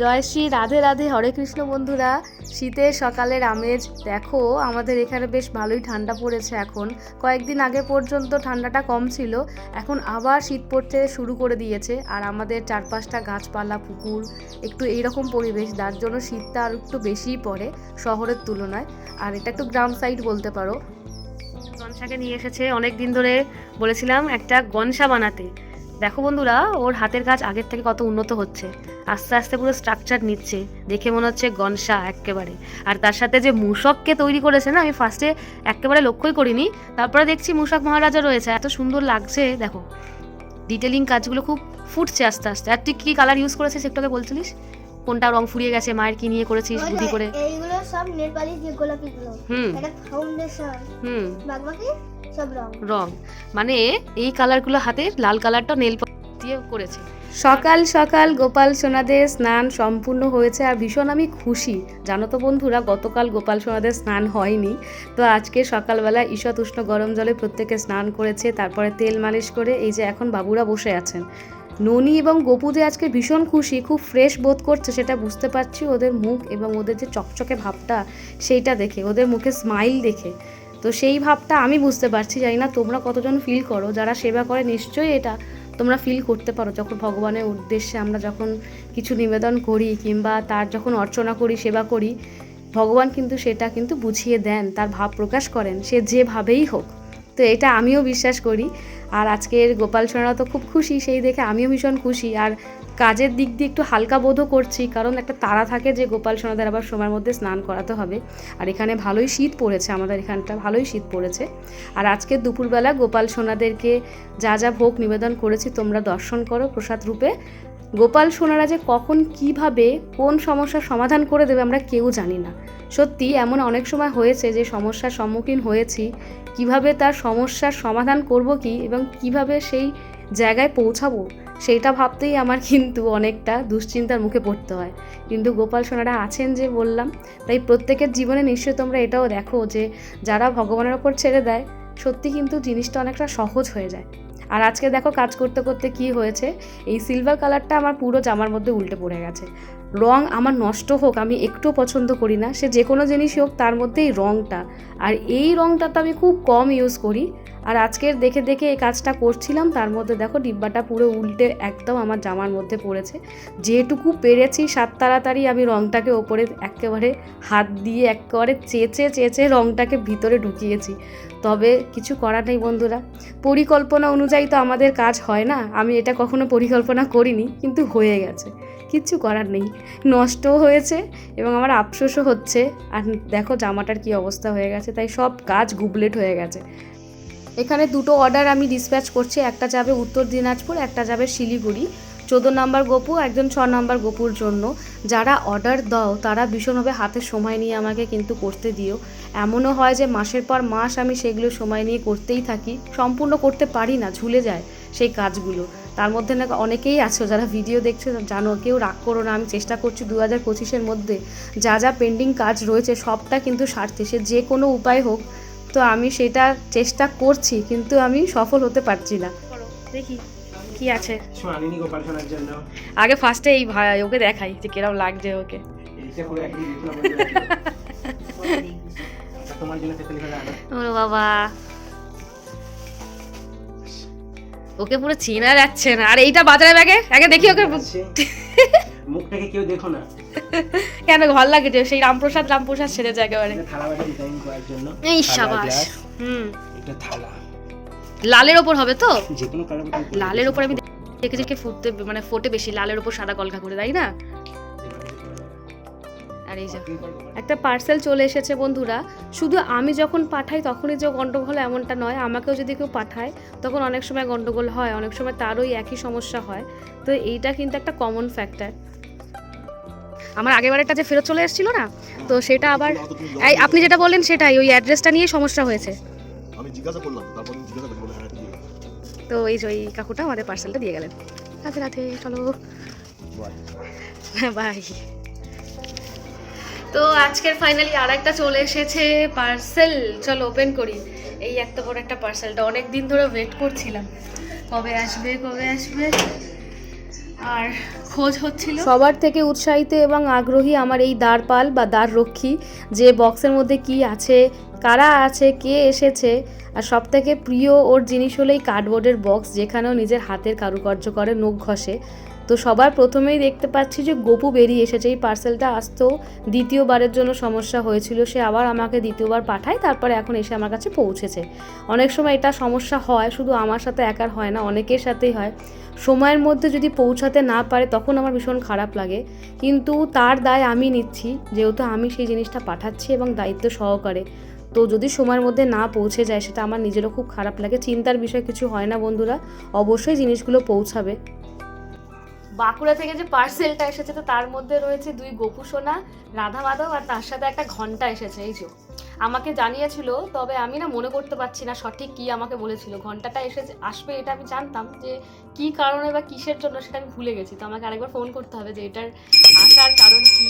জয় শ্রী রাধে রাধে, হরে কৃষ্ণ বন্ধুরা। শীতের সকালের আমেজ, দেখো, আমাদের এখানে বেশ ভালোই ঠান্ডা পড়েছে এখন। কয়েকদিন আগে পর্যন্ত ঠান্ডাটা কম ছিল, এখন আবার শীত পড়তে শুরু করে দিয়েছে। আর আমাদের চারপাশটা গাছপালা, পুকুর, একটু এইরকম পরিবেশ, যার জন্য শীতটা আর একটু বেশিই পড়ে শহরের তুলনায়। আর এটা একটু গ্রাম সাইড বলতে পারো। গনসাকে নিয়ে এসেছে অনেক দিন ধরে বলেছিলাম একটা গনসা বানাতে। দেখো বন্ধুরা ওর হাতের কাজ আগের থেকে কত উন্নত হচ্ছে। আস্তে আস্তে পুরো স্ট্রাকচার নিচ্ছে। দেখে মনে হচ্ছে গনসা একেবারে আর তার সাথে যে মূষককে তৈরি করেছে না আমি ফার্স্টে একেবারে লক্ষ্যই করিনি। তারপরে দেখছি মূষক মহারাজা রয়েছে এত সুন্দর লাগছে দেখো। ডিটেলিং কাজগুলো খুব ফুটছে আস্তে আস্তে। আর তুই কী কালার ইউজ করেছিস একটু আগে বলছিলিস? কোনটা রং ফুরিয়ে গেছে মায়ের কি নিয়ে করেছিস বুদ্ধি করে? এইগুলো সব নেল পালিশ যে গোলাপি গুলো হুম। এটা ফাউন্ডেশন হুম। বাকি সব রং। রং। মানে এই কালারগুলো হাতে লাল কালারটা নেল দিয়ে করেছে। সকাল সকাল গোপাল সোনাদের স্নান সম্পূর্ণ হয়েছে আর ভীষণ আমি খুশি। জানো তো বন্ধুরা গতকাল গোপাল সোনাদের স্নান হয়নি। তো আজকে সকালবেলা ঈষৎ উষ্ণ গরম জলে প্রত্যেকে স্নান করেছে তারপরে তেল মালিশ করে এই যে এখন বাবুরা বসে আছেন। ননি এবং গপু যে আজকে ভীষণ খুশি খুব ফ্রেশ বোধ করছে সেটা বুঝতে পারছি। ওদের মুখ এবং ওদের যে চকচকে ভাবটা সেইটা দেখে ওদের মুখে স্মাইল দেখে। তো সেই ভাবটা আমি বুঝতে পারছি, জানি না তোমরা কতজন ফিল করো, যারা সেবা করে নিশ্চয়ই এটা তোমরা ফিল করতে পারো। যখন ভগবানের উদ্দেশ্যে আমরা যখন কিছু নিবেদন করি কিংবা তার যখন অর্চনা করি, সেবা করি, ভগবান কিন্তু সেটা কিন্তু বুঝিয়ে দেন, তার ভাব প্রকাশ করেন, সে যেভাবেই হোক। তো এটা আমিও বিশ্বাস করি। আর আজকের গোপাল সোনারা তো খুব খুশি, সেই দেখে আমিও ভীষণ খুশি। আর কাজের দিক দিয়ে একটু হালকা বোধও করছি, কারণ একটা তাড়া থাকে যে গোপাল সোনাদের আবার সময়ের মধ্যে স্নান করাতে হবে। আর এখানে ভালোই শীত পড়েছে আমাদের এখানটা, ভালোই শীত পড়েছে। আর আজকে দুপুরবেলা গোপাল সোনাদেরকে যা যা ভোগ নিবেদন করেছি তোমরা দর্শন করো প্রসাদ রূপে। গোপাল সোনারা যে কখন কীভাবে কোন সমস্যার সমাধান করে দেবে আমরা কেউ জানি না। সত্যি, এমন অনেক সময় হয়েছে যে সমস্যার সম্মুখীন হয়েছি। কীভাবে তার সমস্যার সমাধান করব কি এবং কীভাবে সেই জায়গায় পৌঁছাবো, সেইটা ভাবতেই আমার কিন্তু অনেকটা দুশ্চিন্তার মুখে পড়তে হয়। কিন্তু গোপাল সোনারা আছেন যে বললাম, তাই প্রত্যেকের জীবনে নিশ্চয়ই তোমরা এটাও দেখো যে, যারা ভগবানের ওপর ছেড়ে দেয়, সত্যি কিন্তু জিনিসটা অনেকটা সহজ হয়ে যায়। আর আজকে দেখো কাজ করতে করতে কি হয়েছে? এই সিলভার কালারটা আমার পুরো জামার মধ্যে উল্টে পড়ে গেছে। রং আমার নষ্ট হোক, আমি একটু পছন্দ করি না। সে যে কোনো জিনিসই হোক, তার মধ্যে এই রংটা। আর এই রংটা তো আমি খুব কম ইউজ করি। আর আজকের দেখে দেখে এই কাজটা করছিলাম, তার মধ্যে দেখো ডিব্বাটা পুরো উল্টে একদম আমার জামার মধ্যে পড়েছে। যেটুকু পেরেছি সাত তাড়াতাড়ি আমি রংটাকে ওপরে একেবারে হাত দিয়ে একেবারে চেঁচে চেঁচে রংটাকে ভিতরে ঢুকিয়েছি। তবে কিছু করার নেই বন্ধুরা। পরিকল্পনা অনুযায়ী তো আমাদের কাজ হয় না, আমি এটা কখনো পরিকল্পনা করিনি, কিন্তু হয়ে গেছে। কিচ্ছু করার নেই। নষ্টও হয়েছে এবং আমার আফসোসও হচ্ছে। আর দেখো জামাটার কি অবস্থা হয়ে গেছে, তাই সব কাজ গুবলেট হয়ে গেছে। এখানে দুটো অর্ডার আমি ডিসপ্যাচ করছি, একটা যাবে উত্তর দিনাজপুর, একটা যাবে শিলিগুড়ি। চোদ্দ নম্বর গপু, একজন ছ নম্বর গপুর জন্য। যারা অর্ডার দাও, তারা ভীষণভাবে হাতে সময় নিয়ে আমাকে কিন্তু করতে দিও। এমনও হয় যে মাসের পর মাস আমি সেগুলো সময় নিয়ে করতেই থাকি। সম্পূর্ণ করতে পারি না, ঝুলে যায় সেই কাজগুলো। তার মধ্যে না অনেকেই আছো, যারা ভিডিও দেখছ, জানো, কেউ রাগ করো না। আমি চেষ্টা করছি দু হাজার পঁচিশের মধ্যে যা যা পেন্ডিং কাজ রয়েছে, সবটা কিন্তু সারতে। সে যে কোনো উপায় হোক তো আমি সেটা চেষ্টা করছি কিন্তু আমি সফল হতে পারছি না। দেখি কি আছে। আগে ফার্স্টে এই ভাই ওকে দেখাই যে কিরম লাগছে ওকে। ওরে বাবা। ওকে পুরো চেনা যাচ্ছে না। আর এইটা বাজারে ব্যাগে? আগে দেখি ওকে। মুখটাকে কেউ দেখো না। কেন ভালো লাগে যে সেই রামপ্রসাদ রামপ্রসাদ সেরেছে একেবারে। থালা বাটি ডিজাইন করার জন্য। এই সাবাস। হুম। এটা থালা। লালের ওপর হবে তো? যে কোনো কালার লালের ওপর আমি দেখেছি কে ফুটতে মানে ফোটে বেশি। লালের ওপর সাদা কলকা করে তাই না? আর এই যে একটা পার্সেল চলে এসেছে বন্ধুরা। শুধু আমি যখন পাঠাই তখনই যে গন্ডগোল এমনটা নয়। আমাকেও যদি কেউ পাঠায় তখন অনেক সময় গন্ডগোল হয়। অনেক সময় তারই একই সমস্যা হয়। তো এইটা কিন্তু একটা কমন ফ্যাক্টর আমার আগের একটা যে ফেরত চলে এসেছিল না তো সেটা আবার এই আপনি যেটা বললেন সেটাই ওই অ্যাড্রেসটা নিয়ে সমস্যা হয়েছে। আমি জিজ্ঞাসা করলাম তারপর জিজ্ঞাসা হ্যাঁ তো এই যে ওই কাকুটা আমাদের পার্সেলটা দিয়ে গেলেন। রাধে রাতে চলো। বাই তো আজকের ফাইনালি আর একটা চলে এসেছে পার্সেল চলো ওপেন করি। এই একটা বড় একটা পার্সেলটা অনেক দিন ধরে ওয়েট করছিলাম। কবে আসবে কবে আসবে? আর খোঁজ হচ্ছিল। সবার থেকে উৎসাহিত এবং আগ্রহী আমার এই দ্বারপাল বা দ্বার রক্ষী যে বক্সের মধ্যে কি আছে, কারা আছে, কে এসেছে, আর সব থেকে প্রিয় ওর জিনিস হলো এই কার্ডবোর্ডের বক্স যেখানেও নিজের হাতের কারুকার্য করে, নখ ঘষে। তো সবার প্রথমেই দেখতে পাচ্ছি যে গপু বেরিয়ে এসেছে। এই পার্সেলটা আসতেও দ্বিতীয়বারের জন্য সমস্যা হয়েছিল। সে আবার আমাকে দ্বিতীয়বার পাঠায়, তারপরে এখন এসে আমার কাছে পৌঁছেছে। অনেক সময় এটা সমস্যা হয়, শুধু আমার সাথে একার হয় না, অনেকের সাথেই হয়। সময়ের মধ্যে যদি পৌঁছাতে না পারে, তখন আমার ভীষণ খারাপ লাগে। কিন্তু তার দায় আমি নিচ্ছি, যেহেতু আমি সেই জিনিসটা পাঠাচ্ছি এবং দায়িত্ব সহকারে। তো যদি সময়ের মধ্যে না পৌঁছে যায়, সেটা আমার নিজেরও খুব খারাপ লাগে। চিন্তার বিষয় কিছু হয় না বন্ধুরা, অবশ্যই জিনিসগুলো পৌঁছাবে। বাঁকুড়া থেকে যে পার্সেলটা এসেছে, তো তার মধ্যে রয়েছে দুই গোপু সোনা, রাধা মাধব আর তার সাথে একটা ঘণ্টা এসেছে, এই যে। আমাকে জানিয়েছিল, তবে আমি না মনে করতে পারছি না সঠিক কি আমাকে বলেছিল। ঘন্টাটা এসেছে, আসবে এটা আমি জানতাম যে কি কারণে বা কিসের জন্য সেটা আমি ভুলে গেছি। তো আমাকে আরেকবার ফোন করতে হবে যে এটার আসার কারণ কি।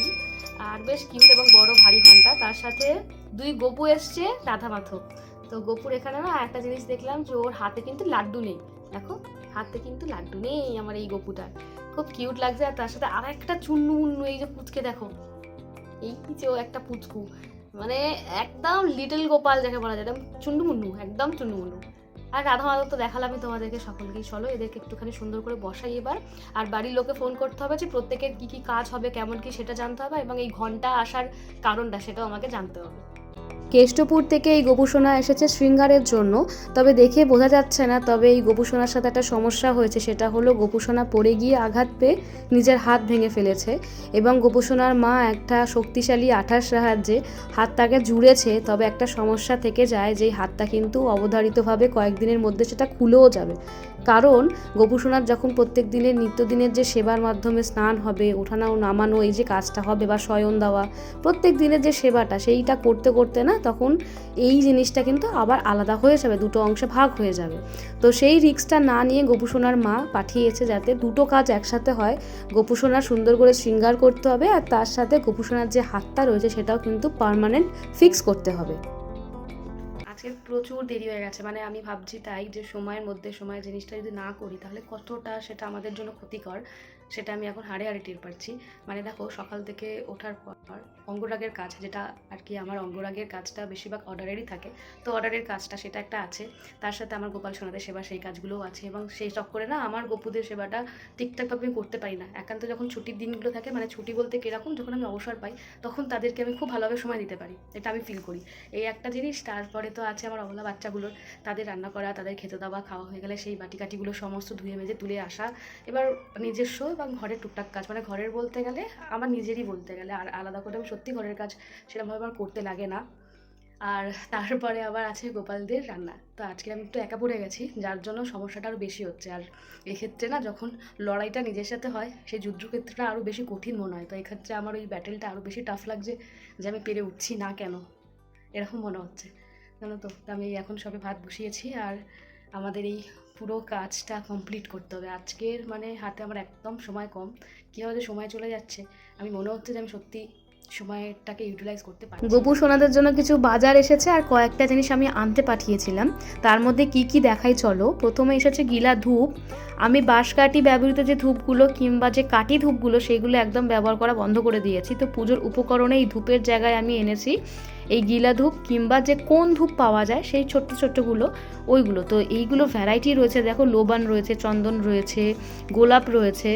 আর বেশ কিউট এবং বড় ভারী ঘণ্টা। তার সাথে দুই গপু এসছে, রাধা মাধব। তো গপুর এখানে না একটা জিনিস দেখলাম যে ওর হাতে কিন্তু লাড্ডু নেই। দেখো, হাতে কিন্তু লাড্ডু নেই আমার এই গপুটার। খুব কিউট লাগছে। আর তার সাথে আর একটা চুন্নু মুন্নু, এই যে পুচকে দেখো। এই যে ও একটা পুচকু। মানে একদম লিটল গোপাল যাকে বলা যায়, একদম চুন্নু মুন্নু, একদম চুন্নু মুন্নু। আর রাধা মাধব তো দেখালামই তোমাদেরকে সকলকেই। চলো এদেরকে একটুখানি সুন্দর করে বসাই এবার। আর বাড়ির লোকে ফোন করতে হবে যে প্রত্যেকের কী কী কাজ হবে, কেমন কি সেটা জানতে হবে এবং এই ঘণ্টা আসার কারণটা সেটাও আমাকে জানতে হবে। কেষ্টপুর থেকে এই গোপুসোনা এসেছে শৃঙ্গারের জন্য। তবে দেখে বোঝা যাচ্ছে না তবে এই গোপুসোনার সাথে একটা সমস্যা হয়েছে। সেটা হলো গোপুসোনা পড়ে গিয়ে আঘাত পেয়ে নিজের হাত ভেঙে ফেলেছে এবং গোপুসোনার মা একটা শক্তিশালী আঠার সাহায্যে হাতটাকে জুড়েছে। তবে একটা সমস্যা থেকে যায় যেই হাতটা কিন্তু অবধারিতভাবে কয়েকদিনের মধ্যে সেটা খুলেও যাবে। কারণ গোপুসোনার যখন প্রত্যেক দিনের নিত্যদিনের যে সেবার মাধ্যমে স্নান হবে ওঠানো নামানো, এই যে কাজটা হবে বা শয়ন দেওয়া, প্রত্যেক দিনের যে সেবাটা সেইটা করতে করতে না তখন এই জিনিসটা কিন্তু আবার আলাদা হয়ে যাবে, দুটো অংশে ভাগ হয়ে যাবে। তো সেই রিক্সটা না নিয়ে গোপুসোনার মা পাঠিয়েছে যাতে দুটো কাজ একসাথে হয় গোপুসোনা সুন্দর করে শৃঙ্গার করতে হবে আর তার সাথে গোপুসোনার যে হাতটা রয়েছে সেটাও কিন্তু পার্মানেন্ট ফিক্স করতে হবে। আজকে প্রচুর দেরি হয়ে গেছে। মানে আমি ভাবছি তাই যে সময়ের মধ্যে সময় জিনিসটা যদি না করি, তাহলে কতটা সেটা আমাদের জন্য ক্ষতিকর। সেটা আমি এখন হাড়ে হাড়ে টের পাচ্ছি। মানে দেখো, সকাল থেকে ওঠার পর অঙ্গরাগের কাজ, যেটা আর কি আমার অঙ্গরাগের কাজটা বেশিরভাগ অর্ডারেরই থাকে, তো অর্ডারের কাজটা সেটা একটা আছে। তার সাথে আমার গোপাল সোনাদের সেবা সেই কাজগুলোও আছে এবং সেই চক্করে না আমার গপুদের সেবাটা ঠিকঠাকভাবে আমি করতে পারি না। একান্ত যখন ছুটির দিনগুলো থাকে মানে ছুটি বলতে কীরকম, যখন আমি অবসর পাই, তখন তাদেরকে আমি খুব ভালোভাবে সময় দিতে পারি, এটা আমি ফিল করি। এই একটা জিনিস, তারপরে তো আছে আমার অবলা বাচ্চাগুলোর, তাদের রান্না করা, তাদের খেতে দেওয়া, খাওয়া হয়ে গেলে সেই বাটি কাটিগুলো সমস্ত ধুয়ে মেজে তুলে আসা, এবার নিজস্ব এবং ঘরের টুকটাক কাজ মানে ঘরের বলতে গেলে আমার নিজেরই বলতে গেলে, আর আলাদা করে আমি সত্যি ঘরের কাজ সেরকমভাবে আমার করতে লাগে না। আর তারপরে আবার আছে গোপালদের রান্না। তো আজকে আমি একটু একা পড়ে গেছি, যার জন্য সমস্যাটা আরও বেশি হচ্ছে। আর এক্ষেত্রে না, যখন লড়াইটা নিজের সাথে হয় সেই যুদ্ধক্ষেত্রটা আরও বেশি কঠিন মনে হয়। তো এক্ষেত্রে আমার ওই ব্যাটেলটা আরও বেশি টাফ লাগছে যে আমি পেরে উঠছি না কেন? এরকম মনে হচ্ছে। জানো তো আমি এখন সবে ভাত বসিয়েছি, আর আমাদের এই পুরো কাজটা কমপ্লিট করতে হবে। আজকের মানে হাতে আমার একদম সময় কম। কীভাবে সময় চলে যাচ্ছে, আমি মনে হচ্ছে যে আমি সত্যি সময়টাকে ইউটিলাইজ করতে পারি গোপু সোনাদের জন্য কিছু বাজার এসেছে আর কয়েকটা জিনিস আমি আনতে পাঠিয়েছিলাম। তার মধ্যে কি কি দেখাই চলো? প্রথমে এসেছে গিলা ধূপ। আমি বাঁশকাঠি ব্যবহৃত যে ধূপগুলো কিংবা যে কাঠি ধূপগুলো সেইগুলো একদম ব্যবহার করা বন্ধ করে দিয়েছি। তো পুজোর উপকরণে এই ধূপের জায়গায় আমি এনেছি এই গিলা ধূপ কিংবা যে কোন ধূপ পাওয়া যায়, সেই ছোট্ট ছোট্টগুলো, ওইগুলো। তো এইগুলো ভ্যারাইটি রয়েছে। দেখো, লোবান রয়েছে, চন্দন রয়েছে, গোলাপ রয়েছে।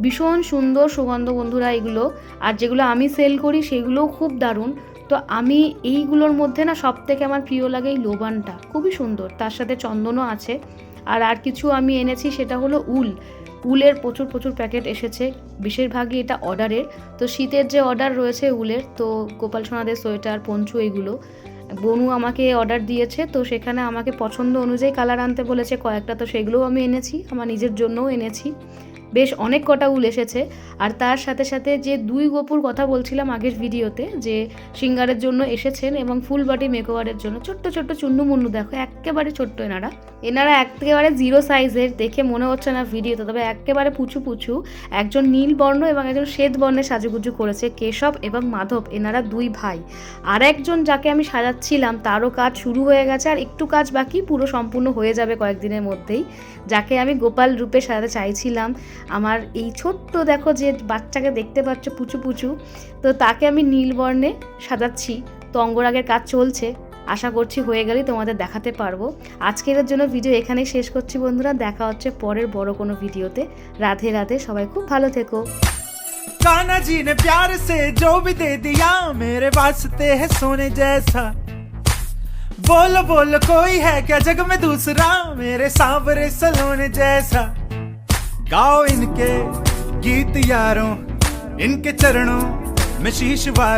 ভীষণ সুন্দর সুগন্ধ বন্ধুরা এগুলো। আর যেগুলো আমি সেল করি সেগুলোও খুব দারুণ। তো আমি এইগুলোর মধ্যে না সব থেকে আমার প্রিয় লাগে এই লোবানটা। খুবই সুন্দর, তার সাথে চন্দনও আছে। আর আর কিছু আমি এনেছি সেটা হলো উল। উলের প্রচুর প্রচুর প্যাকেট এসেছে। বেশিরভাগই এটা অর্ডারের। তো শীতের যে অর্ডার রয়েছে উলের, তো গোপাল সোনাদের সোয়েটার, পঞ্চু এইগুলো বনু আমাকে অর্ডার দিয়েছে, তো সেখানে আমাকে পছন্দ অনুযায়ী কালার আনতে বলেছে। কয়েকটা তো সেগুলোও আমি এনেছি, আমার নিজের জন্যও এনেছি। বেশ অনেক কটা উল এসেছে। আর তার সাথে সাথে যে দুই গোপুর কথা বলছিলাম আগের ভিডিওতে, যে সিঙ্গারের জন্য এসেছেন এবং ফুল বডি মেকওভারের জন্য, ছোট্ট ছোট্ট চুন্নু মুন্নু দেখো, একেবারে ছোট্ট এনারা। এনারা একেবারে জিরো সাইজের, দেখে মনে হচ্ছে না ভিডিওতে, তবে একেবারে পুচু পুচু, একজন নীল বর্ণ এবং একজন শ্বেত বর্ণের সাজুগুজু করেছে কেশব এবং মাধব, এনারা দুই ভাই। আর একজন যাকে আমি সাজাচ্ছিলাম, তারও কাজ শুরু হয়ে গেছে, আর একটু কাজ বাকি, পুরো সম্পূর্ণ হয়ে যাবে কয়েকদিনের মধ্যেই, যাকে আমি গোপাল রূপে সাজাতে চাইছিলাম। আমার এই ছোট্ট দেখো যে বাচ্চাকে দেখতে পাচ্ছ পুচু পুচু তো তাকে আমি নীল বর্ণে সাজাচ্ছি তো অঙ্গরাগের কাজ চলছে আশা করছি হয়ে গেলেই তোমাদের দেখাতে পারবো আজকের জন্য ভিডিও এখানেই শেষ করছি বন্ধুরা দেখা হচ্ছে পরের বড় কোনো ভিডিওতে রাধে রাধে সবাই খুব ভালো থেকো कान्हा जी ने प्यार से जो भी दे दिया मेरे वास्ते है सोने जैसा बोलो बोलो कोई है क्या जग में दूसरा मेरे सांवरे सलोने जैसा गाओ इनके गीत यारों इनके चरणों में शीश वार